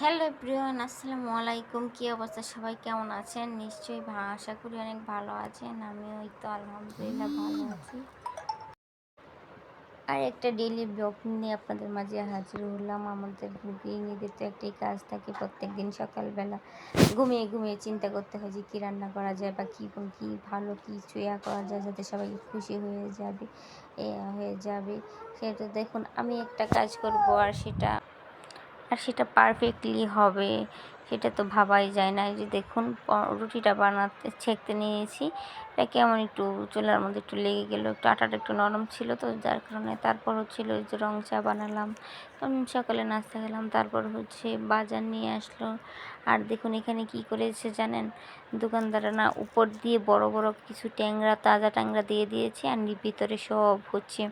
Hello প্রিয়ন আসসালামু আলাইকুম। কী অবস্থা? সবাই কেমন আছেন? নিশ্চয়ই আশা করি অনেক ভালো আছেন। আমিও ওই তো আলহামদুলিল্লাহ ভালো আছি। আর একটা ডেইলি ব্লগ নিয়ে আপনাদের মাঝে হাজির হলাম। আমাদের গৃহিণীদের তো একটাই কাজ থাকে প্রত্যেক দিন সকালবেলা ঘুমিয়ে ঘুমিয়ে চিন্তা করতে হয় যে কী রান্না করা যায় বা কী কী ভালো কিছু ইয়া করা যায় যাতে সবাই খুশি হয়ে যাবে, এ হয়ে যাবে। সেটা দেখুন, আমি একটা কাজ করব আর সেটা আর সেটা পারফেক্টলি হবে। সেটা তো ভাবাই যায় না। যে দেখুন রুটিটা বানাতে, ছেঁকতে নিয়েছি। এটা কেমন একটু চুলার মধ্যে একটু লেগে গেল। একটু আটাটা একটু নরম ছিল তো, যার কারণে তারপর হচ্ছিল যে রং চা বানালাম। সকালে নাস্তা খেলাম। তারপর হচ্ছে বাজার নিয়ে আসলো। আর দেখুন, এখানে কি করেছে জানেন? দোকানদাররা না উপর দিয়ে বড় বড় কিছু ট্যাংরা, তাজা ট্যাংরা দিয়ে দিয়েছে। আর ভিতরে সব হচ্ছে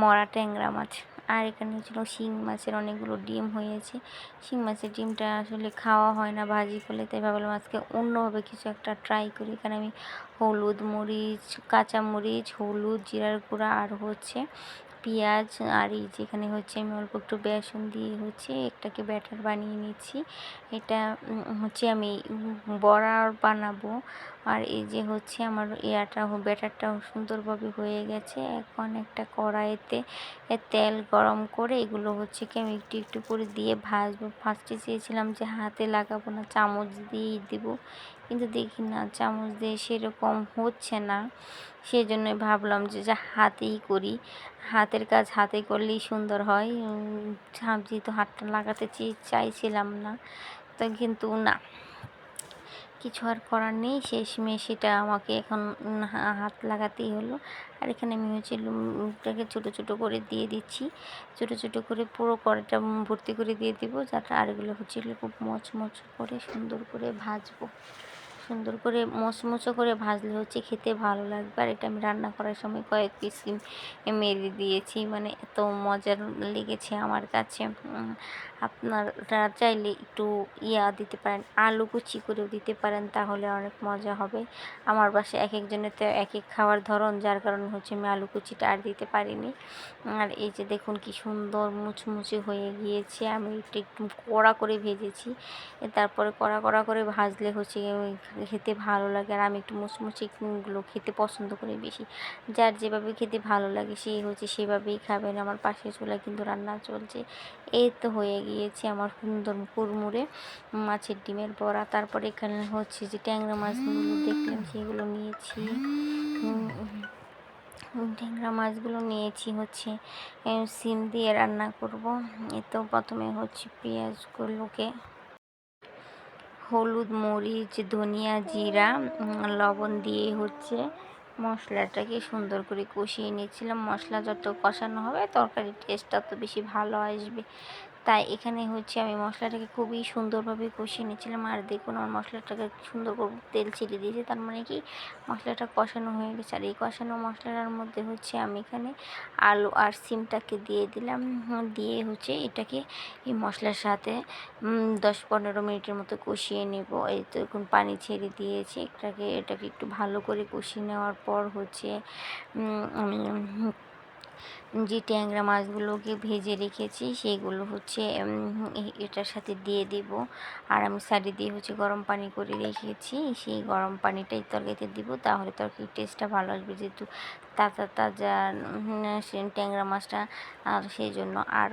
মরা ট্যাংরা মাছ। আর এখানে ছিল শিং মাছের অনেকগুলো ডিম হয়েছে। শিং মাছের ডিমটা আসলে খাওয়া হয় না ভাজি করলে, তাই ভাবলাম আজকে অন্যভাবে কিছু একটা ট্রাই করি। এখানে আমি হলুদ মরিচ, কাঁচা মরিচ, হলুদ, জিরার গুঁড়া আর হচ্ছে পেঁয়াজ। আর এই যেখানে হচ্ছে আমি অল্প একটু বেসন দিয়ে হচ্ছে একটাকে ব্যাটার বানিয়ে নিচ্ছি। এটা হচ্ছে আমি বড়া বানাবো। আর এই যে হচ্ছে আমার ইয়াটা ব্যাটারটাও সুন্দরভাবে হয়ে গেছে। এখন একটা কড়াইতে তেল গরম করে এগুলো হচ্ছে কি আমি একটু একটু করে দিয়ে ভাজবো। ফার্স্টে চেয়েছিলাম যে হাতে লাগাবো না, চামচ দিয়েই দেবো। কিন্তু দেখি না, চামচ দিয়ে সেরকম হচ্ছে না। সেই জন্যই ভাবলাম যে যা হাতেই করি। হাতের কাজ হাতে করলেই সুন্দর হয়। যেহেতু হাতটা লাগাতে চাইছিলাম না। তো কিন্তু না। কিছু আর করার নেই। শেষমেশ সেটা আমাকে এখন হাত লাগাতেই হলো। আর এখানে আমি হচ্ছে লুমটাকে ছোটো ছোটো করে দিয়ে দিচ্ছি। ছোটো ছোটো করে পুরো কড়াটা ভর্তি করে দিয়ে দেবো, যাতে আরগুলো হচ্ছে খুব মচমচ করে সুন্দর করে ভাজবো। সুন্দর করে মচমচো করে ভাজলে হচ্ছে খেতে ভালো লাগবে। আর এটা আমি রান্না করার সময় কয়েক পিস মেরে দিয়েছি। মানে এত মজার লেগেছে আমার কাছে। আপনারা চাইলে একটু ইয়া দিতে পারেন, আলু কুচি করেও দিতে পারেন, তাহলে অনেক মজা হবে। আমার বাসায় এক একজনের তো এক এক খাওয়ার ধরন, যার কারণে হচ্ছে আমি আলু কুচিটা আর দিতে পারিনি। আর এই যে দেখুন কি সুন্দর মুচমুচে হয়ে গিয়েছে। আমি একটু একটু কড়া করে ভেজেছি। তারপরে কড়া কড়া করে ভাজলে হচ্ছে খেতে ভালো লাগে আর আমি একটু মুচমুচে গুলো খেতে পছন্দ করি বেশি। যার যেভাবে খেতে ভালো লাগে সেই হচ্ছে সেভাবেই খাবেন আমার পাশে চুলা কিন্তু রান্না চলছে। এই তো হয়ে গিয়েছে আমার সুন্দর কুরমুরে মাছের ডিমের বড়া। তারপরে এখানে হচ্ছে যে ট্যাংরা মাছগুলো দেখলাম, সেগুলো নিয়েছি। ট্যাংরা মাছগুলো নিয়েছি হচ্ছে সিম দিয়ে রান্না করব। এ তো প্রথমে হচ্ছে পেঁয়াজগুলোকে হলুদ, মরিচ, ধনিয়া, জিরা লবণ দিয়ে হচ্ছে মশলাটাকে সুন্দর করে কষিয়ে নিয়েছিলাম। মশলা যত কষানো হবে, তরকারির টেস্টটা তো বেশি ভালো আসবে তাই এখানে হচ্ছে আমি মশলাটাকে খুবই সুন্দরভাবে কষিয়ে নিয়েছিলাম। আর দেখুন, আমার মশলাটাকে সুন্দর করে তেল ছেড়ে দিয়েছে। তার মানে কি, মশলাটা কষানো হয়ে গেছে। আর এই কষানো মশলাটার মধ্যে হচ্ছে আমি এখানে আলু আর সিমটাকে দিয়ে দিলাম। দিয়ে হচ্ছে এটাকে এই মশলার সাথে দশ পনেরো মিনিটের মতো কষিয়ে নেব। এই তো এখন পানি ছেড়ে দিয়েছি এটাকে। এটাকে একটু ভালো করে কষিয়ে নেওয়ার পর হচ্ছে আমি যে ট্যাংরা মাছগুলোকে ভেজে রেখেছি, সেগুলো হচ্ছে এটার সাথে দিয়ে দেব। আর আমি সাইডে দিয়ে হচ্ছে গরম পানি করে রেখেছি। সেই গরম পানিটাই তরকারিতে দিব, তাহলে তরকারির টেস্টটা ভালো আসবে যেহেতু তাজা তাজা ট্যাংরা মাছটা। আর সেই জন্য আর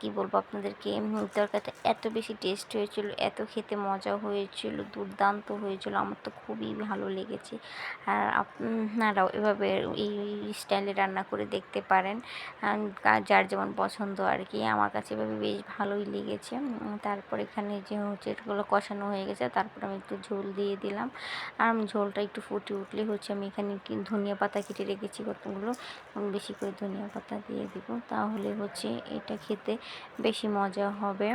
কি বলব আপনাদেরকে তরকারিটা এত বেশি টেস্ট হয়েছিল, এত খেতে মজা হয়েছিল, দুর্দান্ত হয়েছিল, আমার তো খুবই ভালো লেগেছে। আর আপনারাও এভাবে এই স্টাইলে রান্না করে দেখতে পারেন। কা- যার যেমন পছন্দ আর কি আমার কাছে এভাবে বেশ ভালোই লেগেছে। তারপর এখানে যে হচ্ছে এগুলো কষানো হয়ে গেছে, তারপর আমি একটু ঝোল দিয়ে দিলাম। আর ঝোলটা একটু ফুটে উঠলে হচ্ছে আমি এখানে ধনিয়া পাতা কেটে রেখেছি কতগুলো। বেশি করে ধনিয়া পাতা দিয়ে দিব। তাহলে হচ্ছে এটা খেতে বেশি মজা হবে।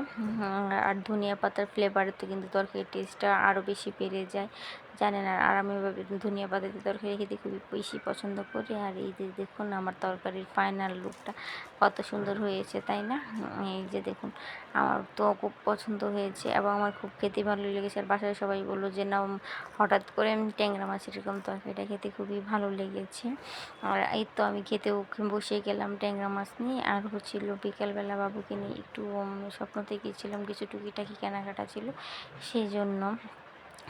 আর ধনিয়া পাতার ফ্লেভারে তো কিন্তু তরকারির টেস্টটা আরও বেশি বেড়ে যায়। জানেন আর আমি ধনিয়া পাতা দিয়ে তরকারি খেতে খুবই বেশি পছন্দ করি। আর এই যে দেখুন আমার তরকারির ফাইনাল লুকটা কত সুন্দর হয়েছে, তাই না? এই যে দেখুন, আমার তো খুব পছন্দ হয়েছে এবং আমার খুব খেতে ভালো লেগেছে। আর বাসায় সবাই বলল যে না হঠাৎ করে আমি ট্যাংরা মাছের এরকম তরকারিটা খেতে খুবই ভালো লেগেছে। আর এই তো আমি খেতেও বসে গেলাম ট্যাংরা মাছ নিয়ে। আর হচ্ছিল বিকালবেলা বাবুকে নিয়ে একটু স্বপ্নতে গিয়েছিলাম, কিছু টুকিটাকি কেনাকাটা ছিল। সেই জন্য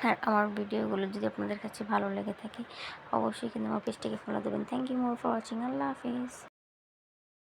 আর আমার ভিডিওগুলো যদি আপনাদের কাছে ভালো লেগে থাকে, অবশ্যই কিন্তু আমার পেজটাকে ফলো দেবেন। Thank you more for watching Allah Hafiz.